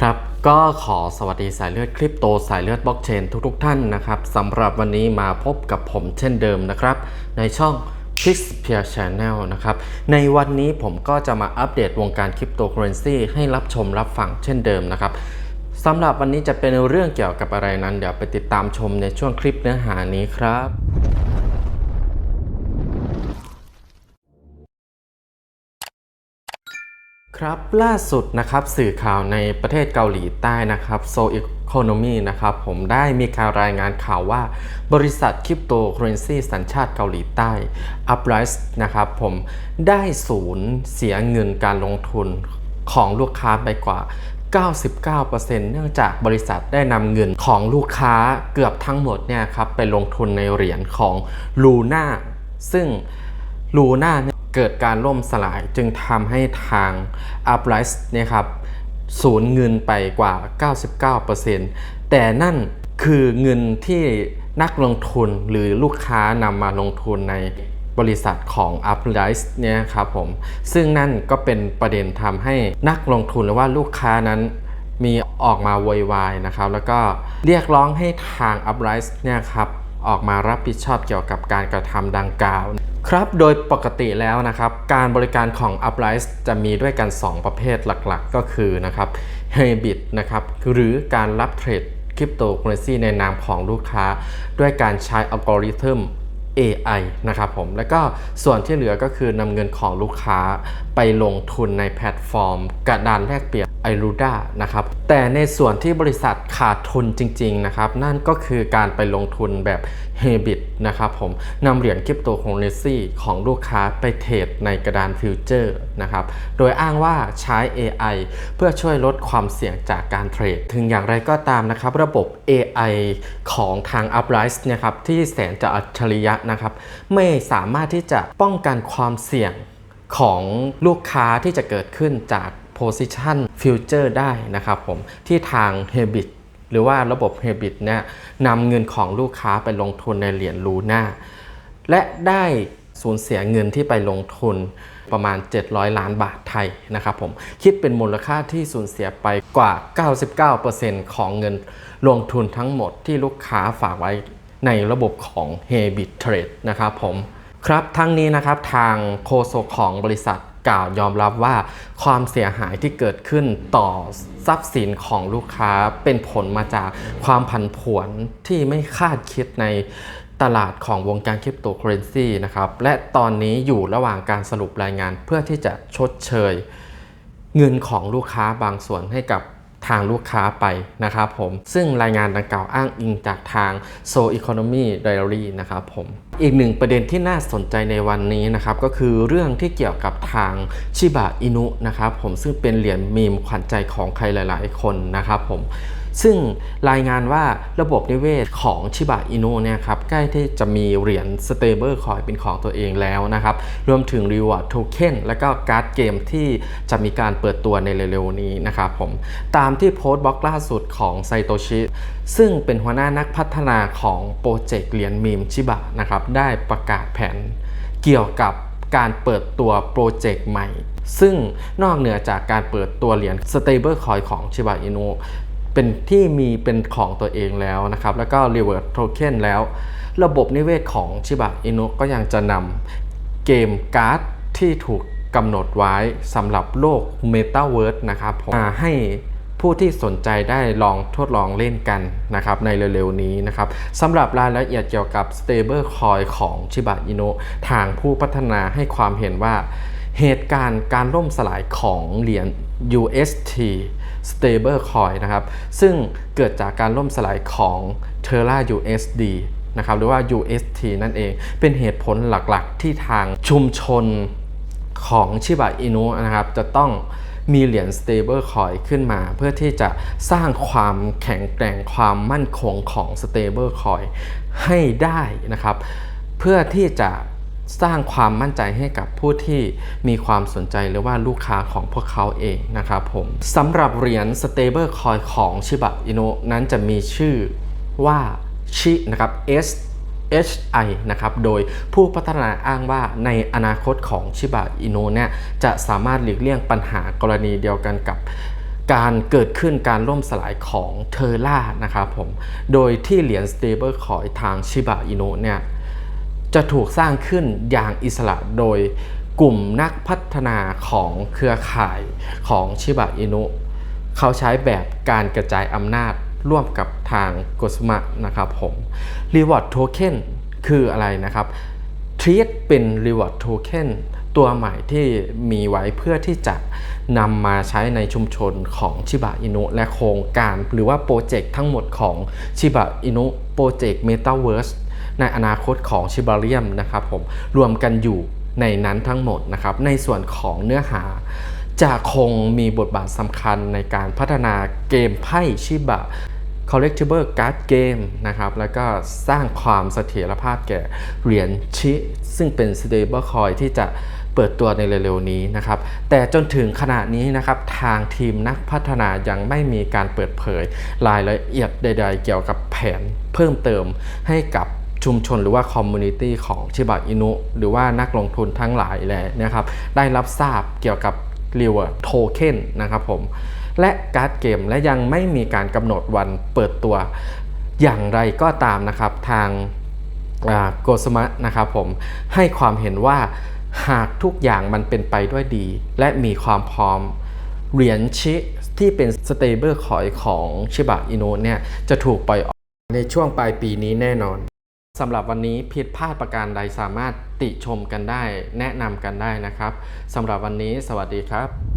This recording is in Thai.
ครับก็ขอสวัสดีสายเลือดคริปโตสายเลือดบล็อกเชนทุกๆท่านนะครับสำหรับวันนี้มาพบกับผมเช่นเดิมนะครับ ในช่อง p i x p e e r Channel นะครับในวันนี้ผมก็จะมาอัปเดตวงการคริปโตเคอเรนซีให้รับชมรับฟังเช่นเดิมนะครับสำหรับวันนี้จะเป็นเรื่องเกี่ยวกับอะไรนั้น เดี๋ยวไปติดตามชมในช่วงคลิปเนื้อหานี้ครับ ครับล่าสุดนะครับสื่อข่าวในประเทศเกาหลีใต้นะครับโซอีโคโนมีนะครับผมได้มีการรายงานข่าวว่า บริษัทคริปโตเคอเรนซีสัญชาติเกาหลีใต้ Uprise นะครับผมได้สูญเสียเงินการลงทุนของลูกค้าไปกว่า 99%เนื่องจากบริษัทได้นำเงินของลูกค้าเกือบทั้งหมดเนี่ยครับไปลงทุนในเหรียญของลูน่าซึ่งลูน่า เกิดการล่มสลายจึงทำให้ทาง Uprise เนี่ยครับสูญเงินไปกว่า 99%แต่นั่นคือเงินที่นักลงทุนหรือลูกค้านำมาลงทุนในบริษัทของ Uprise เนี่ยครับผม ซึ่งนั่นก็เป็นประเด็นทำให้นักลงทุนหรือว่าลูกค้านั้นมีออกมาโวยวายนะครับ แล้วก็เรียกร้องให้ทาง Uprise เนี่ยครับออกมารับผิดชอบเกี่ยวกับการกระทำดังกล่าว ครับ โดยปกติแล้วนะครับ การบริการของ Uprise จะมีด้วยกัน 2 ประเภทหลักๆ ก็คือนะครับ h a b i t นะครับ หรือการรับเทรดคริปโตเคอเรนซีในนามของลูกค้า ด้วยการใช้อัลกอริทึม AI นะครับผม แล้วก็ส่วนที่เหลือก็คือนำเงินของลูกค้าไปลงทุนในแพลตฟอร์ม กระดานแลกเปลี่ยน i r u d a นะครับ แต่ในส่วนที่บริษัทขาดทุนจริง ๆ นะครับ นั่นก็คือการไปลงทุนแบบ h a b i t นะครับผมนำเหรียญคริปโตเคอเรนซีของลูกค้าไปเทรดในกระดานฟิวเจอร์นะครับ โดยอ้างว่าใช้ AI เพื่อช่วยลดความเสี่ยงจากการเทรด ถึงอย่างไรก็ตามนะครับ ระบบ AI ของทาง Uprise นะครับที่แสนจะอัจฉริยะนะครับไม่สามารถที่จะป้องกันความเสี่ยงของลูกค้าที่จะเกิดขึ้นจาก position future ได้นะครับผมที่ทาง Habit หรือว่าระบบ Habit เนี่ยนำเงินของลูกค้าไปลงทุนในเหรียญลูน่าและได้สูญเสียเงินที่ไปลงทุนประมาณ 700 ล้านบาทไทยนะครับผมคิดเป็นมูลค่าที่สูญเสียไปกว่า 99%ของเงินลงทุนทั้งหมดที่ลูกค้าฝากไว้ ในระบบของ Habit Trade นะครับผมครับทั้งนี้นะครับทางโฆษกของบริษัทกล่าวยอมรับว่าความเสียหายที่เกิดขึ้นต่อทรัพย์สินของลูกค้าเป็นผลมาจากความผันผวนที่ไม่คาดคิดในตลาดของวงการคริปโตเคอเรนซีนะครับและตอนนี้อยู่ระหว่างการสรุปรายงานเพื่อที่จะชดเชย เงินของลูกค้าบางส่วนให้กับ ทางลูกค้าไปนะครับผม ซึ่งรายงานดังกล่าวอ้างอิงจากทาง So Economy Diary นะครับผมอีกหนึ่งประเด็นที่น่าสนใจในวันนี้นะครับก็คือเรื่องที่เกี่ยวกับทางชิบะอินุนะครับผมซึ่งเป็นเหรียญมีมขวัญใจของใครหลาย ๆ คนนะครับผม ซึ่งรายงานว่าระบบนิเวศของชิบะอินุเนี่ยครับใกล้ที่จะมีเหรียญ Stable Coin เป็นของตัวเองแล้วนะครับ รวมถึง Reward Token และก็การ์ดเกมที่จะมีการเปิดตัวในเร็วๆนี้นะครับผม ตามที่โพสต์บล็อกล่าสุดของไซโตชิซึ่งเป็นหัวหน้านักพัฒนาของโปรเจกต์เหรียญมีมชิบะนะครับได้ประกาศแผนเกี่ยวกับการเปิดตัวโปรเจกต์ใหม่ซึ่งนอกเหนือจากการเปิดตัวเหรียญ Stable Coin ของชิบะอินุ เป็นที่มีเป็นของตัวเองแล้วนะครับ แล้วก็ Reward Token แล้ว ระบบนิเวศของชิบะอินุก็ยังจะนำเกมการ์ดที่ถูกกำหนดไว้สำหรับโลก Metaverse นะครับผมมาให้ผู้ที่สนใจได้ลองทดลองเล่นกันนะครับในเร็วๆนี้นะครับสำหรับรายละเอียดเกี่ยวกับ Stable Coin ของชิบะอินุทางผู้พัฒนาให้ความเห็นว่า เหตุการณ์การล่มสลายของเหรียญ UST Stable Coin นะครับ ซึ่งเกิดจากการล่มสลายของ Terra USD นะครับหรือว่า UST นั่นเอง เป็นเหตุผลหลักๆ ที่ทางชุมชนของชิบะอินุนะครับ จะต้องมีเหรียญ stable coin ขึ้นมา เพื่อที่จะสร้างความแข็งแกร่งความมั่นคงของ stable coin ให้ได้นะครับ เพื่อที่จะ สร้างความมั่นใจให้กับผู้ที่มีความสนใจหรือว่าลูกค้าของพวกเขาเองนะครับผมสำหรับเหรียญ stable coin ของชิบะอินุนั้นจะมีชื่อว่าชินะครับ S HI นะครับ โดยผู้พัฒนาอ้างว่าในอนาคตของชิบะอินุเนี่ยจะสามารถหลีกเลี่ยงปัญหากรณีเดียวกันกับการเกิดขึ้นการล่มสลายของเทอร่านะครับผม โดยที่เหรียญ stable coin ทางชิบะอินุเนี่ย จะถูกสร้างขึ้นอย่างอิสระโดยกลุ่มนักพัฒนาของเครือข่ายของชิบะอินุ เขาใช้แบบการกระจายอำนาจร่วมกับทางกสมะนะครับผม Reward Token คืออะไรนะครับ Treat เป็น Reward Token ตัวใหม่ที่มีไว้เพื่อที่จะนำมาใช้ในชุมชนของชิบะอินุและโครงการหรือว่าโปรเจกต์ทั้งหมดของชิบะอินุโปรเจกต์ Metaverse ในอนาคตของชิบาเรียมนะครับผมรวมกันอยู่ในนั้นทั้งหมดนะครับในส่วนของเนื้อหาจะคงมีบทบาทสำคัญในการพัฒนาเกมไพ่ชิบะ collectible card game นะครับ แล้วก็สร้างความเสถียรภาพแก่เหรียญชิ ซึ่งเป็น stable coin ที่จะเปิดตัวในเร็วๆนี้นะครับ แต่จนถึงขณะนี้นะครับ ทางทีมนักพัฒนายังไม่มีการเปิดเผยรายละเอียดใดๆ เกี่ยวกับแผนเพิ่มเติมให้กับ ชุมชนหรือว่าคอมมูนิตี้ของชิบะอินุหรือว่านักลงทุนทั้งหลายแหละนะครับได้รับทราบเกี่ยวกับ Reward Token นะครับผมและการ์ดเกมและยังไม่มีการกำหนดวันเปิดตัวอย่างไรก็ตามนะครับทางโกสมะนะครับผมให้ความเห็นว่าหากทุกอย่างมันเป็นไปด้วยดี และมีความพร้อมเหรียญชิที่เป็น stable coin ของชิบะอินุเนี่ยจะถูกปล่อยออกในช่วงปลายปีนี้แน่นอน สำหรับวันนี้ผิดพลาดประการใดสามารถติชมกันได้ แนะนำกันได้นะครับสำหรับวันนี้สวัสดีครับ